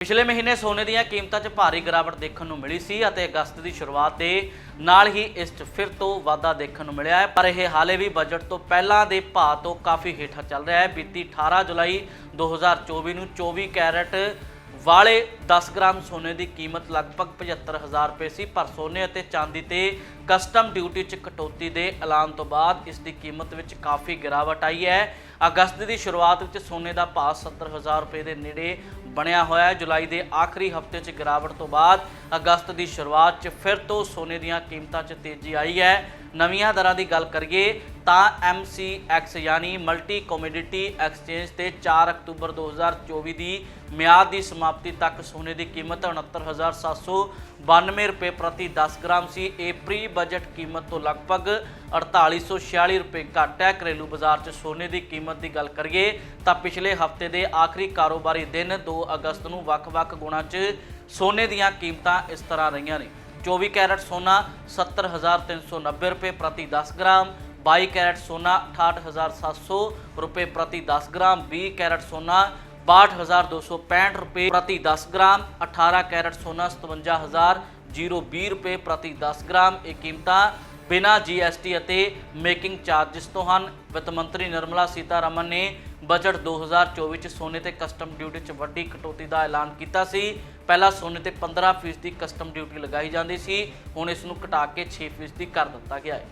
ਪਿਛਲੇ ਮਹੀਨੇ ਸੋਨੇ ਦੀਆਂ ਕੀਮਤਾਂ 'ਚ ਭਾਰੀ ਗਿਰਾਵਟ ਦੇਖਣ ਨੂੰ ਮਿਲੀ ਸੀ ਅਤੇ ਅਗਸਤ ਦੀ ਸ਼ੁਰੂਆਤ ਦੇ ਨਾਲ ਹੀ ਇਸ 'ਚ ਫਿਰ ਤੋਂ ਵਾਧਾ ਦੇਖਣ ਨੂੰ ਮਿਲਿਆ ਹੈ। ਪਰ ਇਹ ਹਾਲੇ ਵੀ ਬਜਟ ਤੋਂ ਪਹਿਲਾਂ ਦੇ ਭਾਅ ਤੋਂ ਕਾਫੀ ਹੇਠਾਂ ਚੱਲ ਰਿਹਾ ਹੈ। ਬੀਤੀ 18 ਜੁਲਾਈ 2024 ਨੂੰ 24 ਕੈਰਟ ਵਾਲੇ 10 ਗ੍ਰਾਮ ਸੋਨੇ ਦੀ ਕੀਮਤ ਲਗਭਗ 75000 ਰੁਪਏ ਸੀ, ਪਰ ਸੋਨੇ ਅਤੇ ਚਾਂਦੀ ਤੇ ਕਸਟਮ ਡਿਊਟੀ 'ਚ ਕਟੌਤੀ ਦੇ ਐਲਾਨ ਤੋਂ ਬਾਅਦ ਇਸ ਦੀ ਕੀਮਤ ਵਿੱਚ ਕਾਫੀ ਗਿਰਾਵਟ ਆਈ ਹੈ। ਅਗਸਤ ਦੀ ਸ਼ੁਰੂਆਤ ਵਿੱਚ ਸੋਨੇ ਦਾ ਭਾਅ 70000 ਰੁਪਏ ਦੇ ਨੇੜੇ ਬਣਿਆ ਹੋਇਆ ਹੈ। ਜੁਲਾਈ ਦੇ ਆਖਰੀ ਹਫ਼ਤੇ 'ਚ ਗਿਰਾਵਟ ਤੋਂ ਬਾਅਦ ਅਗਸਤ ਦੀ ਸ਼ੁਰੂਆਤ 'ਚ ਫਿਰ ਤੋਂ ਸੋਨੇ ਦੀਆਂ ਕੀਮਤਾਂ 'ਚ ਤੇਜ਼ੀ ਆਈ ਹੈ। ਨਵੀਆਂ ਦਰਾਂ ਦੀ ਗੱਲ ਕਰੀਏ ਤਾਂ MCX ਯਾਨੀ ਮਲਟੀ ਕਮੋਡਿਟੀ ਐਕਸਚੇਂਜ ਤੇ 4 ਅਕਤੂਬਰ 2024 ਦੀ ਮਿਆਦ ਦੀ ਸਮਾਪਤੀ ਤੱਕ ਸੋਨੇ ਦੀ ਕੀਮਤ 69792 ਰੁਪਏ ਪ੍ਰਤੀ 10 ਗ੍ਰਾਮ ਸੀ। ਇਹ ਪ੍ਰੀ ਬਜਟ ਕੀਮਤ ਤੋਂ ਲਗਭਗ 4846 ਰੁਪਏ ਘੱਟ ਹੈ। ਘਰੇਲੂ ਬਾਜ਼ਾਰ 'ਚ ਸੋਨੇ ਦੀ ਕੀਮਤ ਦੀ ਗੱਲ ਕਰੀਏ ਤਾਂ ਪਿਛਲੇ ਹਫ਼ਤੇ ਦੇ ਆਖਰੀ ਕਾਰੋਬਾਰੀ ਦਿਨ 2 ਅਗਸਤ ਨੂੰ ਵੱਖ-ਵੱਖ ਗੁਣਾਂ 'ਚ ਸੋਨੇ ਦੀਆਂ ਕੀਮਤਾਂ ਇਸ ਤਰ੍ਹਾਂ ਰਹੀਆਂ ਨੇ। 24 ਕੈਰਟ ਸੋਨਾ 70390 ਰੁਪਏ ਪ੍ਰਤੀ 10 ਗ੍ਰਾਮ 22 ਕੈਰਟ ਸੋਨਾ 68700 ਰੁਪਏ ਪ੍ਰਤੀ 10 ਗ੍ਰਾਮ 20 ਕੈਰਟ ਸੋਨਾ 62265 ਰੁਪਏ ਪ੍ਰਤੀ 10 ਗ੍ਰਾਮ 18 ਕੈਰਟ ਸੋਨਾ 57020 ਰੁਪਏ ਪ੍ਰਤੀ 10 ਗ੍ਰਾਮ। ਇਹ ਕੀਮਤਾਂ ਬਿਨਾ ਜੀਐਸਟੀ ਅਤੇ ਮੇਕਿੰਗ ਚਾਰजेस ਤੋਂ ਹਨ। ਵਿੱਤ ਮੰਤਰੀ ਨਿਰਮਲਾ ਸੀਤਾਰਮਨ ਨੇ ਬਜਟ 2024 ਚ ਸੋਨੇ ਤੇ ਕਸਟਮ ਡਿਊਟੀ ਚ ਵੱਡੀ ਕਟੌਤੀ ਦਾ ਐਲਾਨ ਕੀਤਾ ਸੀ। ਪਹਿਲਾਂ ਸੋਨੇ ਤੇ 15% ਦੀ ਕਸਟਮ ਡਿਊਟੀ ਲਗਾਈ ਜਾਂਦੀ ਸੀ, ਹੁਣ ਇਸ ਨੂੰ ਘਟਾ ਕੇ 6% ਕਰ ਦਿੱਤਾ ਗਿਆ ਹੈ।